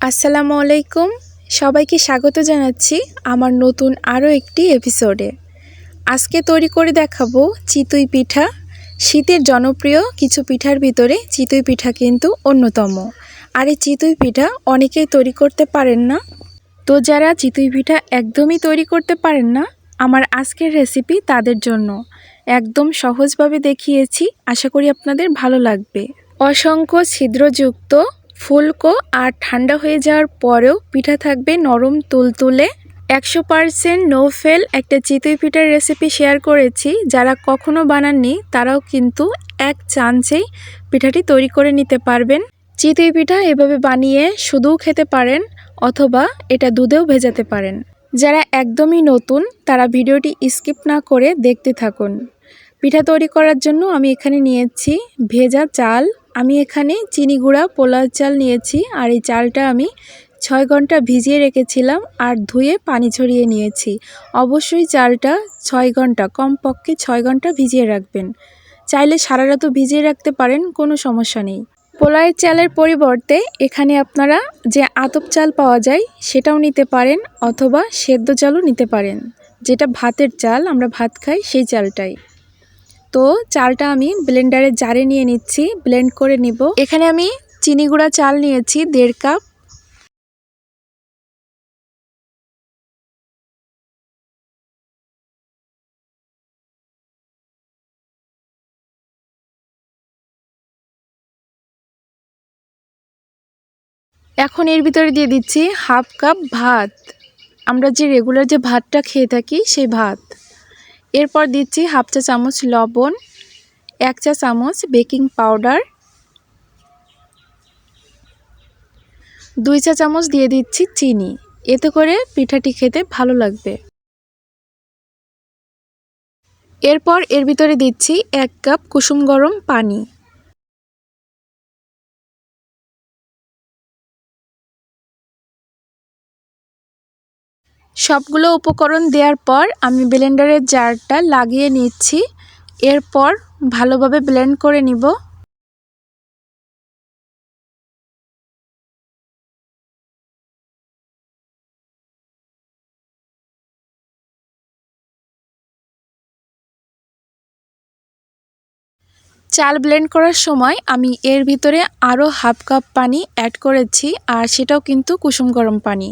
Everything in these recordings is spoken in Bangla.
আসসালামু আলাইকুম। সবাইকে স্বাগত জানাচ্ছি আমার নতুন আরও একটি এপিসোডে। আজকে তৈরি করে দেখাবো চিতই পিঠা। শীতের জনপ্রিয় কিছু পিঠার ভিতরে চিতই পিঠা কিন্তু অন্যতম। আর এই চিতই পিঠা অনেকেই তৈরি করতে পারেন না। তো যারা চিতই পিঠা একদমই তৈরি করতে পারেন না, আমার আজকের রেসিপি তাদের জন্য। একদম সহজভাবে দেখিয়েছি। আশা করি আপনাদের ভালো লাগবে। অসংখ্য ছিদ্রযুক্ত ফুলকো আর ঠান্ডা হয়ে যাওয়ার পরেও পিঠা থাকবে নরম তুলতুলে। একশো পারসেন্ট নো ফেল একটা চিতই পিঠার রেসিপি শেয়ার করেছি। যারা কখনো বানাননি, তারাও কিন্তু এক চান্সেই পিঠাটি তৈরি করে নিতে পারবেন। চিতই পিঠা এভাবে বানিয়ে শুধুও খেতে পারেন অথবা এটা দুধেও ভেজাতে পারেন। যারা একদমই নতুন, তারা ভিডিওটি স্কিপ না করে দেখতে থাকুন। পিঠা তৈরি করার জন্য আমি এখানে নিয়েছি ভেজা চাল। আমি এখানে চিনি গুঁড়া, পোলাও চাল নিয়েছি আর এই চালটা আমি ছয় ঘণ্টা ভিজিয়ে রেখেছিলাম আর ধুয়ে পানি ছড়িয়ে নিয়েছি। অবশ্যই চালটা ছয় ঘণ্টা, কমপক্ষে ছয় ঘণ্টা ভিজিয়ে রাখবেন। চাইলে সারা রাতও ভিজিয়ে রাখতে পারেন, কোনো সমস্যা নেই। পোলাওয়ের চালের পরিবর্তে এখানে আপনারা যে আতপ চাল পাওয়া যায় সেটাও নিতে পারেন অথবা সেদ্ধ চালও নিতে পারেন। যেটা ভাতের চাল, আমরা ভাত খাই সেই চালটাই। তো চালটা আমি ব্লেন্ডারে জারে নিয়ে নিচ্ছি, ব্লেন্ড করে নিব। এখানে আমি চিনি গুঁড়া চাল নিয়েছি, দেড় কাপ। এখন এর ভিতরে দিয়ে দিচ্ছি হাফ কাপ ভাত। আমরা যে রেগুলার যে ভাতটা খেয়ে থাকি, সেই ভাত। এরপর দিচ্ছি হাফ চা চামচ লবণ, এক চা চামচ বেকিং পাউডার, দুই চা চামচ দিয়ে দিচ্ছি চিনি। এতে করে পিঠাটি খেতে ভালো লাগবে। এরপর এর ভিতরে দিচ্ছি এক কাপ কুসুম গরম পানি। সবগুলো উপকরণ দেওয়ার পর আমি ব্লেন্ডারের জারটা লাগিয়ে নিচ্ছি। এরপর ভালোভাবে ব্লেন্ড করে নিব। চাল ব্লেন্ড করার সময় আমি এর ভিতরে আরও হাফ কাপ পানি অ্যাড করেছি, আর সেটাও কিন্তু কুসুম গরম পানি।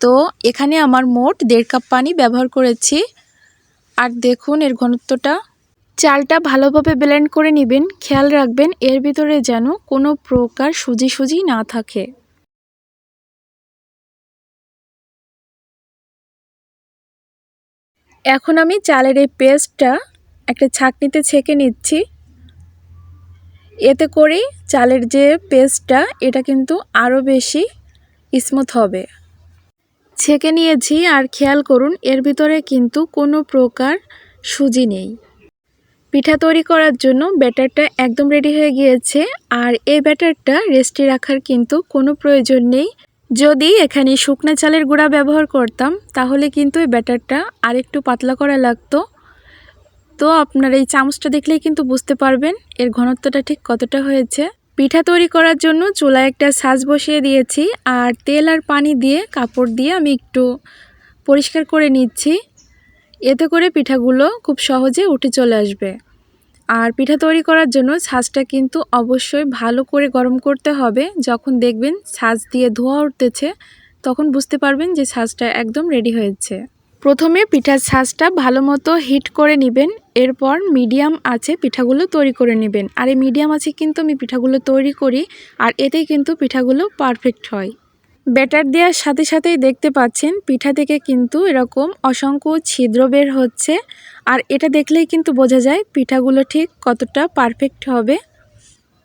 তো এখানে আমার মোট দেড় কাপ পানি ব্যবহার করেছি। আর দেখুন এর ঘনত্বটা। চালটা ভালোভাবে ব্লেন্ড করে নেবেন। খেয়াল রাখবেন এর ভিতরে যেন কোনো প্রকার সুজি সুজি না থাকে। এখন আমি চালের এই পেস্টটা একটা ছাকনিতে ছেঁকে নিচ্ছি। এতে করে চালের যে পেস্টটা, এটা কিন্তু আরও বেশি স্মুথ হবে। ছেঁকে নিয়েছি আর খেয়াল করুন, এর ভিতরে কিন্তু কোনো প্রকার সুজি নেই। পিঠা তৈরি করার জন্য ব্যাটারটা একদম রেডি হয়ে গিয়েছে আর এই ব্যাটারটা রেস্টে রাখার কিন্তু কোনো প্রয়োজন নেই। যদি এখানে শুকনো চালের গুঁড়া ব্যবহার করতাম, তাহলে কিন্তু এই ব্যাটারটা আরেকটু পাতলা করা লাগতো। তো আপনার এই চামচটা দেখলেই কিন্তু বুঝতে পারবেন, এর ঘনত্বটা ঠিক কতটা হয়েছে। পিঠা তৈরি করার জন্য চুলায় একটা সাজ বসিয়ে দিয়েছি আর তেল আর পানি দিয়ে কাপড় দিয়ে আমি একটু পরিষ্কার করে নিচ্ছি। এতে করে পিঠাগুলো খুব সহজে উঠে চলে আসবে। আর পিঠা তৈরি করার জন্য ছাঁচটা কিন্তু অবশ্যই ভালো করে গরম করতে হবে। যখন দেখবেন ছাঁচ দিয়ে ধোয়া উঠতেছে, তখন বুঝতে পারবেন যে ছাঁচটা একদম রেডি হয়েছে। প্রথমে পিঠার ছাঁচটা ভালো মতো হিট করে নেবেন, এরপর মিডিয়াম আছে পিঠাগুলো তৈরি করে নেবেন। আর এই মিডিয়াম আছে কিন্তু আমি পিঠাগুলো তৈরি করি আর এতেই কিন্তু পিঠাগুলো পারফেক্ট হয়। ব্যাটার দেওয়ার সাথে সাথেই দেখতে পাচ্ছেন, পিঠা থেকে কিন্তু এরকম অসংখ্য ছিদ্র বের হচ্ছে। আর এটা দেখলেই কিন্তু বোঝা যায় পিঠাগুলো ঠিক কতটা পারফেক্ট হবে।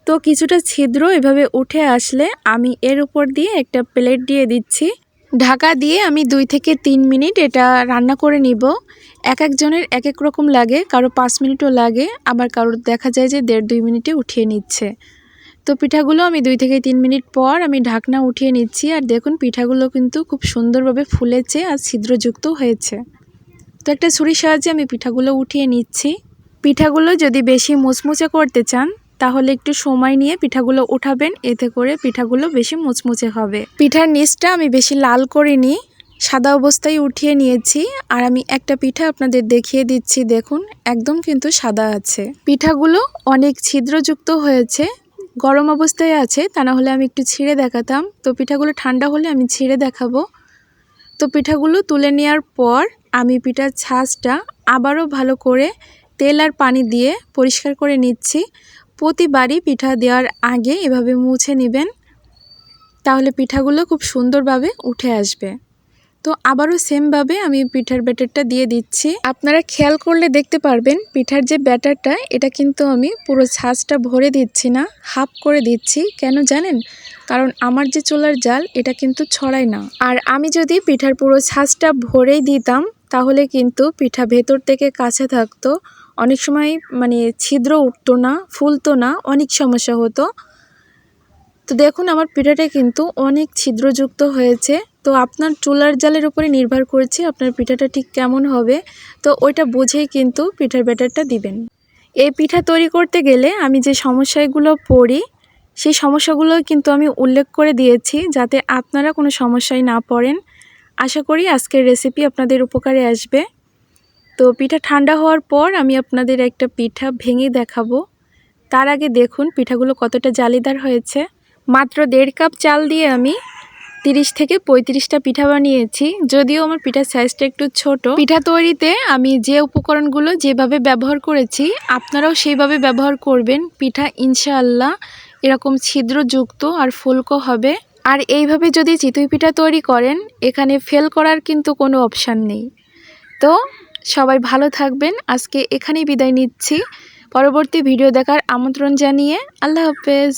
তো কিছুটা ছিদ্র এভাবে উঠে আসলে আমি এর উপর দিয়ে একটা প্লেট দিয়ে দিচ্ছি। ঢাকা দিয়ে আমি দুই থেকে তিন মিনিট এটা রান্না করে নিব। এক একজনের এক এক রকম লাগে, কারও পাঁচ মিনিটও লাগে, আবার কারোর দেখা যায় যে দেড় দুই মিনিটে উঠিয়ে নিচ্ছে। তো পিঠাগুলো আমি দুই থেকে তিন মিনিট পর আমি ঢাকনা উঠিয়ে নিচ্ছি আর দেখুন পিঠাগুলো কিন্তু খুব সুন্দরভাবে ফুলেছে আর ছিদ্রযুক্ত হয়েছে। তো একটা ছুরির সাহায্যে আমি পিঠাগুলো উঠিয়ে নিচ্ছি। পিঠাগুলো যদি বেশি মুচমুচে করতে চান তাহলে একটু সময় নিয়ে পিঠাগুলো উঠাবেন, এতে করে পিঠাগুলো বেশি মুচমুচে হবে। পিঠার নিচটা আমি বেশি লাল করিনি, সাদা অবস্থায় উঠিয়ে নিয়েছি, আর আমি একটা পিঠা আপনাদের দেখিয়ে দিচ্ছি, দেখুন, একদম কিন্তু সাদা আছে। পিঠাগুলো অনেক ছিদ্রযুক্ত হয়েছে, গরম অবস্থায় আছে, তা না হলে আমি একটু ছিঁড়ে দেখাতাম। তো পিঠাগুলো ঠান্ডা হলে আমি ছিঁড়ে দেখাবো। তো পিঠাগুলো তুলে নেওয়ার পর আমি পিঠার ছাঁচটা আবারও ভালো করে তেল আর পানি দিয়ে পরিষ্কার করে নিচ্ছি। প্রতিবারই পিঠা দেওয়ার আগে এভাবে মুছে নেবেন। তাহলে পিঠাগুলো খুব সুন্দরভাবে উঠে আসবে। তো আবারও সেমভাবে আমি পিঠার ব্যাটারটা দিয়ে দিচ্ছি। আপনারা খেয়াল করলে দেখতে পারবেন, পিঠার যে ব্যাটারটা, এটা কিন্তু আমি পুরো ছাঁচটা ভরে দিচ্ছি না, হাফ করে দিচ্ছি। কেন জানেন? কারণ আমার যে চুলার জাল, এটা কিন্তু ছড়ায় না। আর আমি যদি পিঠার পুরো ছাঁচটা ভরেই দিতাম, তাহলে কিন্তু পিঠা ভেতর থেকে কাছে থাকতো। অনেক সময় মানে ছিদ্র উঠতো না, ফুলতো না, অনেক সমস্যা হতো। তো দেখুন, আমার পিঠাটা কিন্তু অনেক ছিদ্রযুক্ত হয়েছে। তো আপনার চুলার জালের উপরে নির্ভর করছে আপনার পিঠাটা ঠিক কেমন হবে। তো ওইটা বুঝেই কিন্তু পিঠার ব্যাটারটা দিবেন। এই পিঠা তৈরি করতে গেলে আমি যে সমস্যাগুলো পড়ি, সেই সমস্যাগুলো কিন্তু আমি উল্লেখ করে দিয়েছি যাতে আপনারা কোনো সমস্যায় না পড়েন। আশা করি আজকের রেসিপি আপনাদের উপকারে আসবে। তো পিঠা ঠান্ডা হওয়ার পর আমি আপনাদের একটা পিঠা ভেঙে দেখাবো। তার আগে দেখুন পিঠাগুলো কতটা জালিদার হয়েছে। মাত্র দেড় কাপ চাল দিয়ে আমি তিরিশ থেকে পঁয়ত্রিশটা পিঠা বানিয়েছি। যদিও আমার পিঠার সাইজটা একটু ছোট। পিঠা তৈরিতে আমি যে উপকরণগুলো যেভাবে ব্যবহার করেছি, আপনারাও সেইভাবে ব্যবহার করবেন। পিঠা ইনশাআল্লাহ এরকম ছিদ্রযুক্ত আর ফুলকো হবে। আর এইভাবে যদি চিতই পিঠা তৈরি করেন, এখানে ফেল করার কিন্তু কোনো অপশান নেই। তো সবাই ভালো থাকবেন। আজকে এখানেই বিদায় নিচ্ছি। পরবর্তী ভিডিও দেখার আমন্ত্রণ জানিয়ে আল্লাহ হাফেজ।